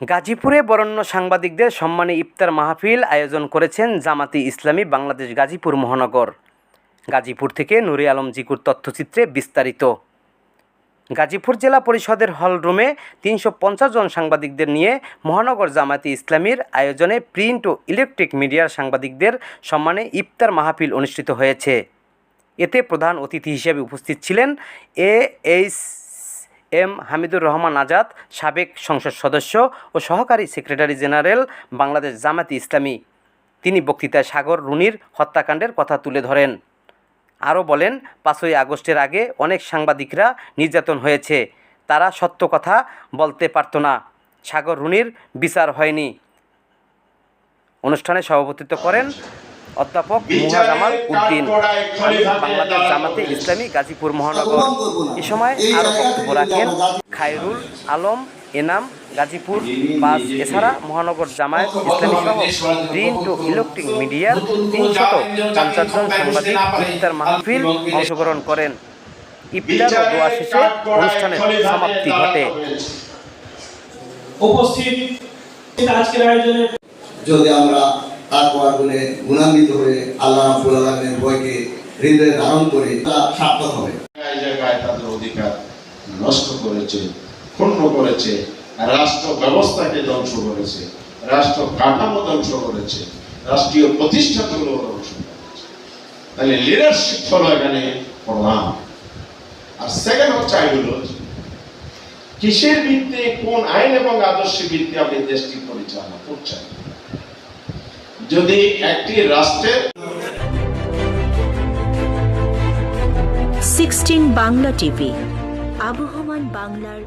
গাজীপুরে বরেণ্য সাংবাদিকদের সম্মানে ইফতার মাহফিল আয়োজন করেছেন জামাতি ইসলামী বাংলাদেশ গাজীপুর মহানগর। গাজীপুর থেকে নুরি আলম জিকুর তথ্যচিত্রে বিস্তারিত। গাজীপুর জেলা পরিষদের হলরুমে তিনশো পঞ্চাশ জন সাংবাদিকদের নিয়ে মহানগর জামায়াতে ইসলামীর আয়োজনে প্রিন্ট ও ইলেকট্রিক মিডিয়ার সাংবাদিকদের সম্মানে ইফতার মাহফিল অনুষ্ঠিত হয়েছে। এতে প্রধান অতিথি হিসেবে উপস্থিত ছিলেন A H M Hamidur Rahman Azad, সাবেক সংসদ সদস্য ও সহকারী সেক্রেটারি জেনারেল বাংলাদেশ জামাতি ইসলামী। তিনি বক্তৃতায় সাগর রুনির হত্যাকাণ্ডের কথা তুলে ধরেন। আরও বলেন, পাঁচই আগস্টের আগে অনেক সাংবাদিকরা নির্যাতন হয়েছে। তারা সত্য কথা বলতে পারত না। সাগর রুনির বিচার হয়নি। অনুষ্ঠানে সভাপতিত্ব করেন অধ্যাপক মুহাজামাল উদ্দিন আমি বাংলাদেশ জামাতে ইসলামী গাজীপুর মহানগর। এ সময় আরও বক্তব্য রাখেন খায়রুল আলম এনাম গাজীপুর বাস এছাড়া মহানগর জামায়াত ইসলামী সহ গ্রিন টু ইলেকট্রিক মিডিয়ার তিনশত পঞ্চাশ জন সাংবাদিক ইফতার মাহফিল অংশগ্রহণ করেন। ইফতার ও দোয়া শেষে অনুষ্ঠানের সমাপ্তি ঘটে। উপস্থিত আজকের আয়োজনে যদি আমরা তারপর গুণে গুণান্বিত হয়ে আল্লাহ আলামিনের ভয়কে হৃদয়ে ধারণ করি তা সার্থক হবে। নষ্ট করেছে, ক্ষুণ্ণ করেছে, রাষ্ট্র ব্যবস্থাকে ধ্বংস করেছে, রাষ্ট্র কাঠামো ধ্বংস করেছে, রাষ্ট্রীয় প্রতিষ্ঠানগুলো ধ্বংস তাহলে লিডারশিপ হলো এখানে প্রধান। আর সেকেন্ড হচ্ছে আইডিওলজি কিসের ভিত্তি কোন আইন এবং আদর্শের ভিত্তি আপনি দেশটি পরিচালনা করছেন? যদি একটি রাষ্ট্রের সিক্সটিন বাংলা টিভি আবহমান বাংলার